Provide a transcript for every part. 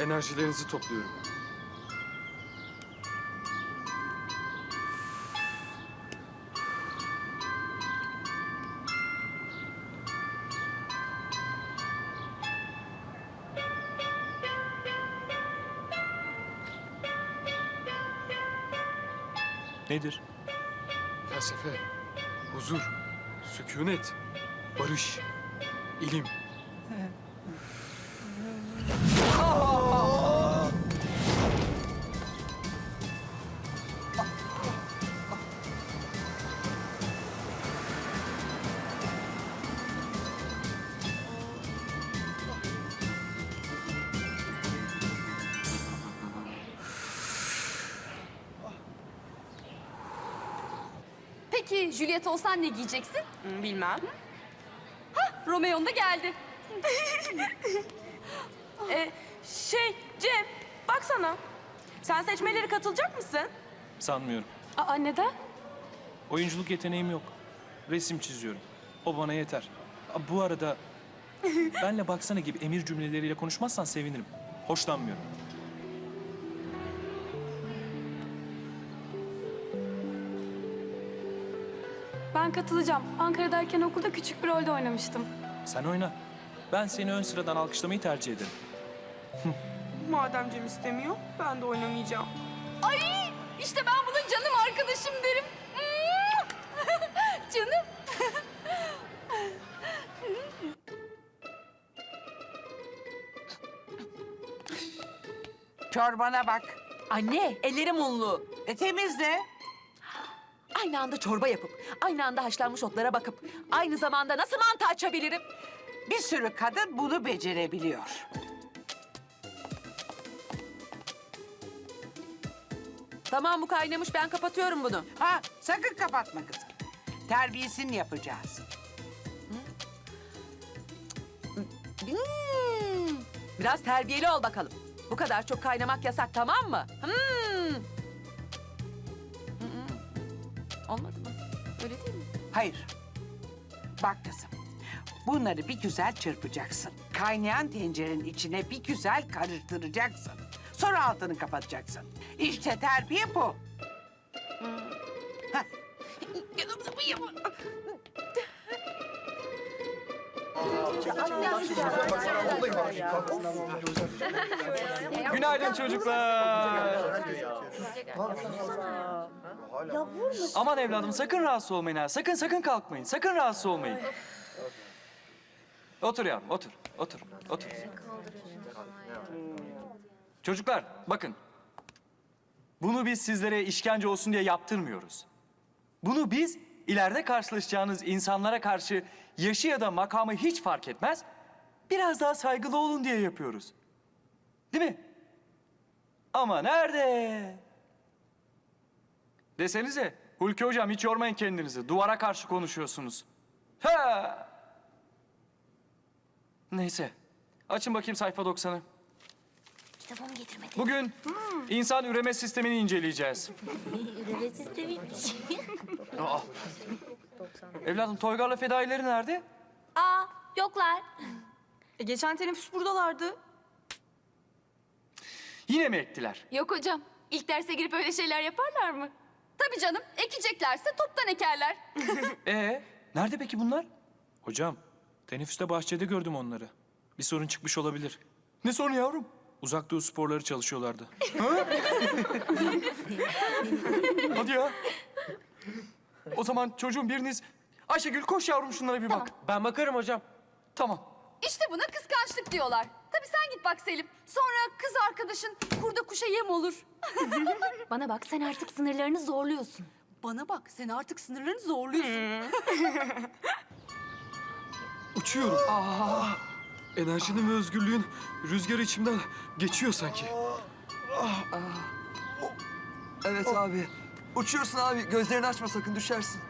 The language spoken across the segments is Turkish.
Enerjilerinizi topluyorum. Nedir? Felsefe, huzur, sükunet, barış, ilim. Peki Juliet olsan ne giyeceksin? Hmm, Bilmem. Romeo'nun da geldi. Ee, şey Cem baksana. Sen seçmeleri katılacak mısın? Sanmıyorum. Aa neden? Oyunculuk yeteneğim yok. Resim çiziyorum. O bana yeter. Aa, Bu arada benle baksana gibi emir cümleleriyle konuşmazsan sevinirim. Hoşlanmıyorum. Ben katılacağım. Ankara'dayken okulda küçük bir rolde oynamıştım. Sen oyna. Ben seni ön sıradan alkışlamayı tercih ederim. Madem Cem istemiyor ben de oynamayacağım. Ay işte ben bunun canım arkadaşım derim. canım. Çorbana bak. Anne, ellerim unlu. E temizle. Aynı anda çorba yapıp, aynı anda haşlanmış otlara bakıp, aynı zamanda nasıl mantı açabilirim? Bir sürü kadın bunu becerebiliyor. Tamam bu kaynamış, ben kapatıyorum bunu. Ha sakın kapatma kızım. Terbiyesini yapacağız. Hmm, Biraz terbiyeli ol bakalım. Bu kadar çok kaynamak yasak, tamam mı? Hmm. Hmm. Olmadı mı? Öyle değil mi? Hayır. Bak kızım. Bunları bir güzel çırpacaksın. Kaynayan tencerenin içine bir güzel karıştıracaksın. Sonra altını kapatacaksın. İşte terbiye bu. Hah. Günaydın çocuklar. Aman evladım sakın rahatsız olmayın ha. Sakın sakın kalkmayın. Sakın rahatsız olmayın. Otur yavrum otur. Otur. Otur. Çocuklar bakın. Bunu biz sizlere işkence olsun diye yaptırmıyoruz. Bunu biz ileride karşılaşacağınız insanlara karşı yaşı ya da makamı hiç fark etmez. Biraz daha saygılı olun diye yapıyoruz. Değil mi? Ama nerede? Desenize Hulki hocam hiç yormayın kendinizi. Duvara karşı konuşuyorsunuz. Ha! Neyse. Açın bakayım sayfa 90'ı. Kitabımı getirmedi. Bugün insan üreme sistemini inceleyeceğiz. Üreme sistemiymiş. Evladım Toygar'la fedaileri nerede? Aa yoklar. E, geçen teneffüs buradalardı. Yine mi ektiler? Yok hocam. İlk derse girip öyle şeyler yaparlar mı? Tabii canım. Ekeceklerse toptan ekerler. Ee, nerede peki bunlar? Hocam, teneffüste bahçede gördüm onları. Bir sorun çıkmış olabilir. Ne sorun yavrum? Uzak doğu sporları çalışıyorlardı. Hadi ya. O zaman çocuğun biriniz... Ayşegül koş yavrum şunlara bir bak. Ben bakarım hocam. Tamam. İşte buna kıskançlık diyorlar. Tabii sen git bak Selim. Sonra kız arkadaşın kurda kuşa yem olur. Bana bak sen artık sınırlarını zorluyorsun. Bana bak sen artık sınırlarını zorluyorsun. Uçuyorum. Enerjinin ve özgürlüğün rüzgarı içimden geçiyor sanki. Evet abi. Uçuyorsun abi. Gözlerini açma sakın düşersin.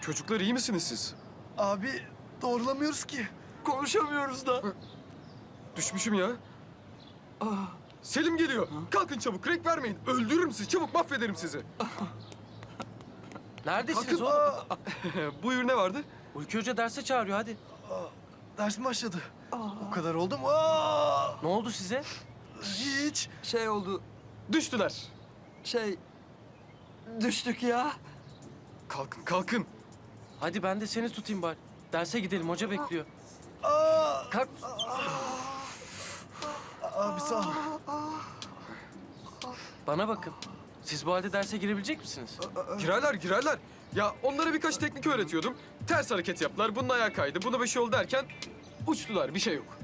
Çocuklar iyi misiniz siz? Abi doğrulamıyoruz ki. Konuşamıyoruz da. Düşmüşüm ya. Selim geliyor. Kalkın çabuk. Renk vermeyin. Öldürürüm sizi. Çabuk mahvederim sizi. Neredesiniz Kalkın. oğlum? Buyur ne vardı? Hulki Hoca derse çağırıyor hadi. Ders mi başladı? O kadar oldu mu? Ne oldu size? Hiç. Şey oldu. Düştüler. Şey... Düştük ya. Kalkın kalkın. Hadi ben de seni tutayım bari. Derse gidelim hoca bekliyor. Kalk. Abi sağ ol. Bana bakın. Siz bu halde derse girebilecek misiniz? Girerler girerler. Ya onlara birkaç teknik öğretiyordum. Ters hareket yaptılar. Bunun ayağı kaydı. Buna bir şey oldu derken uçtular. Bir şey yok.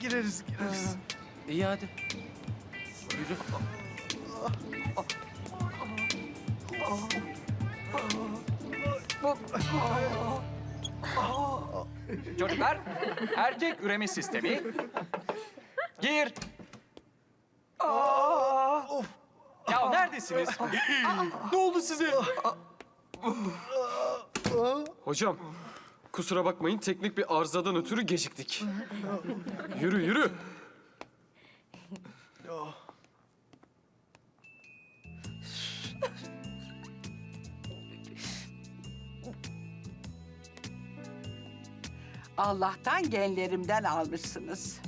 Gireriz gireriz. İyi hadi. Yürü. Çocuklar, erkek üreme sistemi. Gir. Ya neredesiniz? Ne oldu size? Hocam, kusura bakmayın teknik bir arızadan ötürü geciktik. Yürü yürü. Allah'tan genlerimden almışsınız.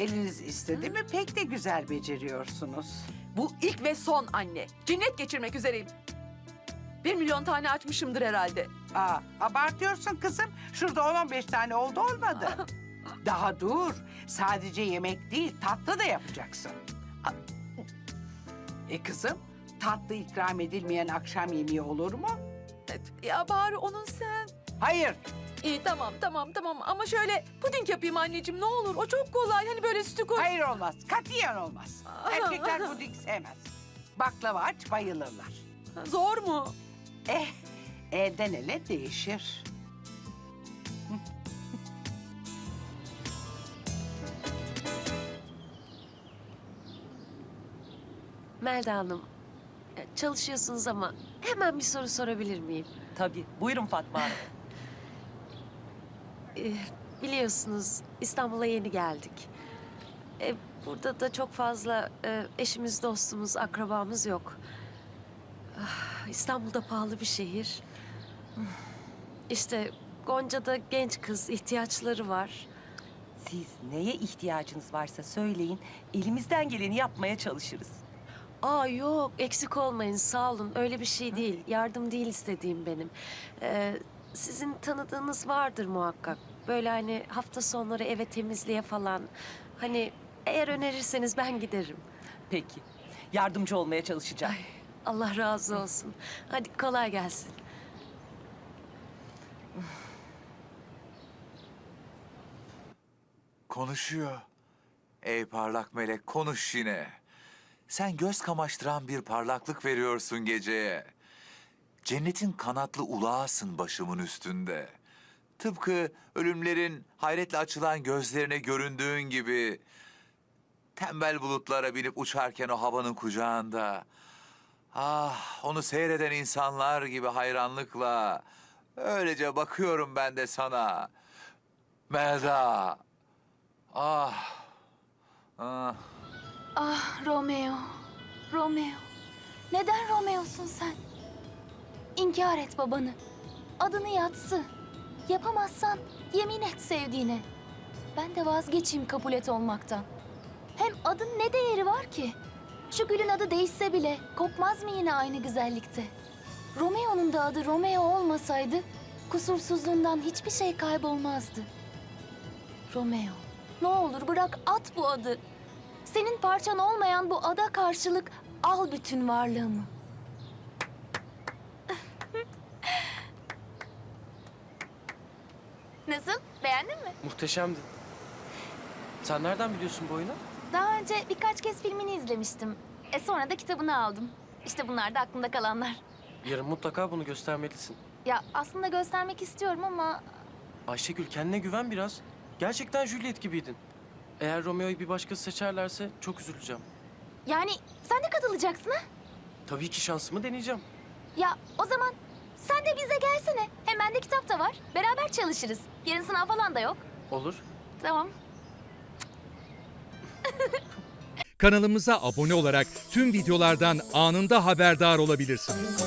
Eliniz istedi mi pek de güzel beceriyorsunuz. Bu ilk ve son anne. Cinnet geçirmek üzereyim. Bir milyon tane açmışımdır herhalde. Aa, abartıyorsun kızım. Şurada 10-15 tane oldu olmadı. Daha dur. Sadece yemek değil tatlı da yapacaksın. A- E kızım tatlı ikram edilmeyen akşam yemeği olur mu? Ya bari onun sen. Hayır. İyi tamam tamam tamam ama şöyle puding yapayım anneciğim ne olur. O çok kolay hani böyle sütü koy. Hayır olmaz. Katiyen olmaz. Erkekler puding sevmez. Baklava aç bayılırlar. Zor mu? Eh elden ele değişir. Melda Hanım, e, çalışıyorsunuz ama hemen bir soru sorabilir miyim? Tabii. Buyurun Fatma Hanım. Ee, biliyorsunuz İstanbul'a yeni geldik. Ee, burada da çok fazla e, eşimiz, dostumuz, akrabamız yok. Ah, İstanbul'da pahalı bir şehir. İşte Gonca'da genç kız, ihtiyaçları var. Siz neye ihtiyacınız varsa söyleyin. Elimizden geleni yapmaya çalışırız. Aa yok, eksik olmayın, sağ olun. Öyle bir şey değil. Yardım değil istediğim benim. Ee, sizin tanıdığınız vardır muhakkak. Böyle hani hafta sonları eve temizliğe falan. Hani eğer önerirseniz ben giderim. Peki. Yardımcı olmaya çalışacağım. Allah razı olsun. Hadi kolay gelsin. Konuşuyor. Ey parlak melek konuş yine. Sen göz kamaştıran bir parlaklık veriyorsun geceye. Cennetin kanatlı ulağısın başımın üstünde. Tıpkı ölümlerin hayretle açılan gözlerine göründüğün gibi. Tembel bulutlara binip uçarken o havanın kucağında. Ah, onu seyreden insanlar gibi hayranlıkla. Öylece bakıyorum ben de sana. Melda. Ah. Ah. Ah Romeo, Romeo. Neden Romeo'sun sen? İnkar et babanı. Adını yatsı. Yapamazsan yemin et sevdiğine. Ben de vazgeçeyim kabul et olmaktan. Hem adın ne değeri var ki? Şu gülün adı değişse bile kopmaz mı yine aynı güzellikte? Romeo'nun da adı Romeo olmasaydı kusursuzluğundan hiçbir şey kaybolmazdı. Romeo, ne olur bırak at bu adı. Senin parçan olmayan bu ada karşılık al bütün varlığımı. Nasıl? Beğendin mi? Muhteşemdi. Sen nereden biliyorsun bu oyunu? Daha önce birkaç kez filmini izlemiştim. E sonra da kitabını aldım. İşte bunlar da aklımda kalanlar. Yarın mutlaka bunu göstermelisin. Ya aslında göstermek istiyorum ama Ayşegül kendine güven biraz. Gerçekten Juliet gibiydin. Eğer Romeo'yu bir başkası seçerlerse çok üzüleceğim. yani sen de katılacaksın ha? Tabii ki şansımı deneyeceğim. Ya o zaman sen de bize gelsene. Hem bende kitap da var. Beraber çalışırız. Yarın sınav falan da yok. Olur. Tamam. Kanalımıza abone olarak tüm videolardan anında haberdar olabilirsiniz.